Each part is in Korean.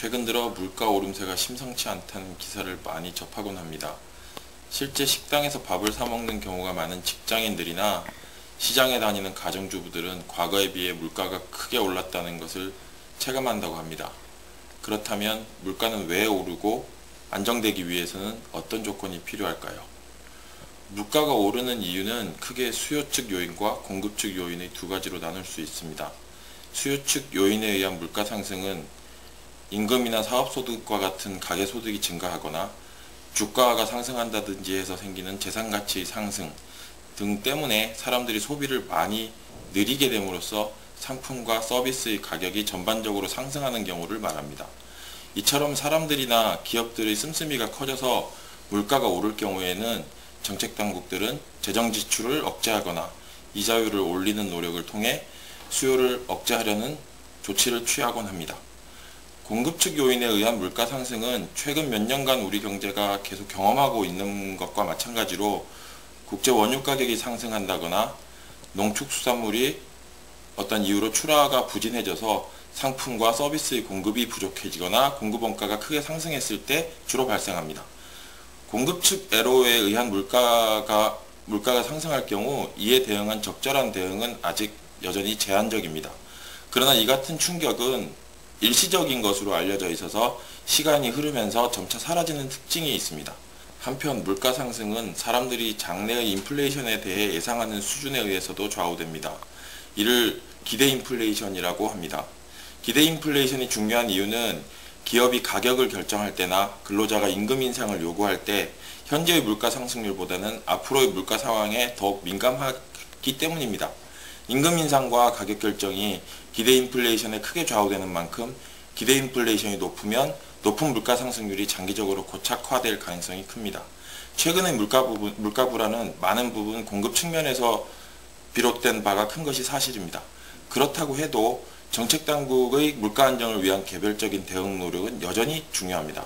최근 들어 물가 오름세가 심상치 않다는 기사를 많이 접하곤 합니다. 실제 식당에서 밥을 사 먹는 경우가 많은 직장인들이나 시장에 다니는 가정주부들은 과거에 비해 물가가 크게 올랐다는 것을 체감한다고 합니다. 그렇다면 물가는 왜 오르고 안정되기 위해서는 어떤 조건이 필요할까요? 물가가 오르는 이유는 크게 수요 측 요인과 공급 측 요인의 두 가지로 나눌 수 있습니다. 수요 측 요인에 의한 물가 상승은 임금이나 사업소득과 같은 가계소득이 증가하거나 주가가 상승한다든지 해서 생기는 재산가치 상승 등 때문에 사람들이 소비를 많이 느리게 됨으로써 상품과 서비스의 가격이 전반적으로 상승하는 경우를 말합니다. 이처럼 사람들이나 기업들의 씀씀이가 커져서 물가가 오를 경우에는 정책 당국들은 재정 지출을 억제하거나 이자율을 올리는 노력을 통해 수요를 억제하려는 조치를 취하곤 합니다. 공급 측 요인에 의한 물가 상승은 최근 몇 년간 우리 경제가 계속 경험하고 있는 것과 마찬가지로 국제 원유 가격이 상승한다거나 농축수산물이 어떤 이유로 출하가 부진해져서 상품과 서비스의 공급이 부족해지거나 공급 원가가 크게 상승했을 때 주로 발생합니다. 공급 측 애로에 의한 물가가 물가가 상승할 경우 이에 대응한 적절한 대응은 아직 여전히 제한적입니다. 그러나 이 같은 충격은 일시적인 것으로 알려져 있어서 시간이 흐르면서 점차 사라지는 특징이 있습니다. 한편 물가 상승은 사람들이 장래의 인플레이션에 대해 예상하는 수준에 의해서도 좌우됩니다. 이를 기대 인플레이션이라고 합니다. 기대 인플레이션이 중요한 이유는 기업이 가격을 결정할 때나 근로자가 임금 인상을 요구할 때 현재의 물가 상승률보다는 앞으로의 물가 상황에 더욱 민감하기 때문입니다. 임금 인상과 가격 결정이 기대 인플레이션에 크게 좌우되는 만큼 기대 인플레이션이 높으면 높은 물가 상승률이 장기적으로 고착화될 가능성이 큽니다. 최근의 물가 부분, 물가 불안은 많은 부분 공급 측면에서 비롯된 바가 큰 것이 사실입니다. 그렇다고 해도 정책 당국의 물가 안정을 위한 개별적인 대응 노력은 여전히 중요합니다.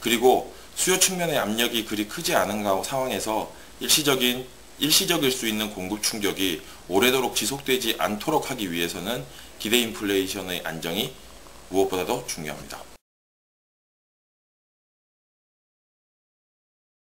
그리고 수요 측면의 압력이 그리 크지 않은 상황에서 일시적인 일시적일 수 있는 공급 충격이 오래도록 지속되지 않도록 하기 위해서는 기대 인플레이션의 안정이 무엇보다도 중요합니다.